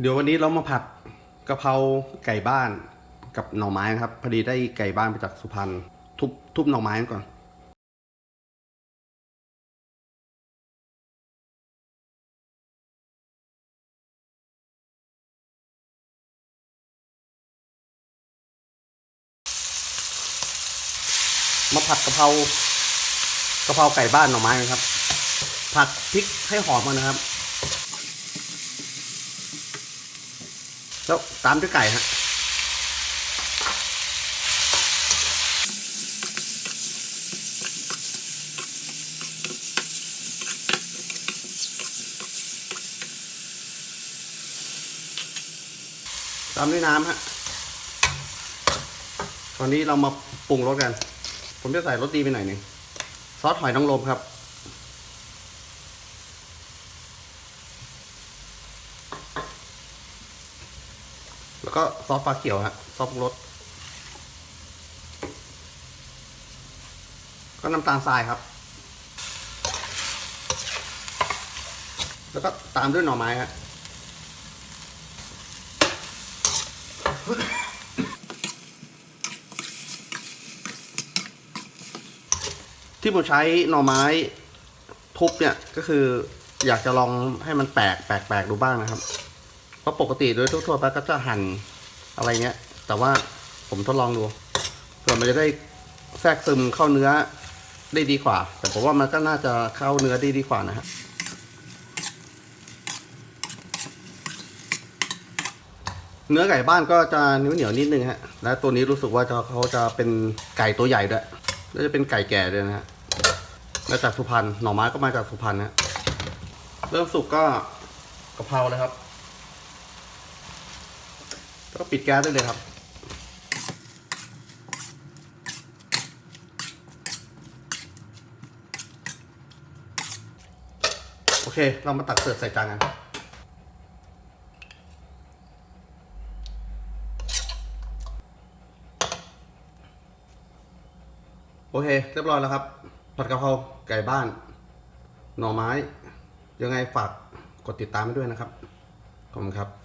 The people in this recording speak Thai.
เดี๋ยววันนี้เรามาผัดกะเพราไก่บ้านกับหน่อไม้นะครับ พอดีได้ไก่บ้านมาจากสุพรรณทุบทุบหน่อไม้ก่อน มาผัดกะเพรากะเพราไก่บ้านหน่อไม้นะครับ ผัดพริกให้หอมก่อนนะครับ แล้วตามด้วยไก่ฮะตามด้วยน้ำฮะ ตอนนี้เรามาปรุงรสกัน ผมจะใส่รสดีไปหน่อยหนึ่งซอสหอยนางรมครับ แล้วก็ซอสฟ้าเขียวฮะซอสปรุงรสก็น้ำตาลทรายครับ แล้วก็ตามด้วยหน่อไม้ฮะที่ผมใช้หน่อไม้ทุบเนี่ยก็คืออยากจะลองให้มันแปลกแปลกแปลกดูบ้างนะครับ เพราะปกติโดยทั่วๆไปก็จะหั่นอะไรเงี้ย แต่ว่าผมทดลองดูเผื่อมันจะได้แทรกซึมเข้าเนื้อได้ดีกว่า แต่ผมว่ามันก็น่าจะเข้าเนื้อได้ดีกว่านะฮะเนื้อไก่บ้านก็จะเหนียวเหนียวๆนิดนึงฮะ และตัวนี้รู้สึกว่าเขาจะเป็นไก่ตัวใหญ่ด้วยแล้วจะเป็นไก่แก่ด้วยนะฮะมาจากสุพรรณ หน่อไม้ก็มาจากสุพรรณนะ เริ่มสุกก็กะเพราเลยครับ ก็ปิดแก๊สได้เลยครับ โอเค เรามาตักเสิร์ฟใส่จานกันโอเค เรียบร้อยแล้วครับ ผัดกะเพราไก่บ้าน หน่อไม้ ยังไงฝากกดติดตามด้วยนะครับ ขอบคุณครับ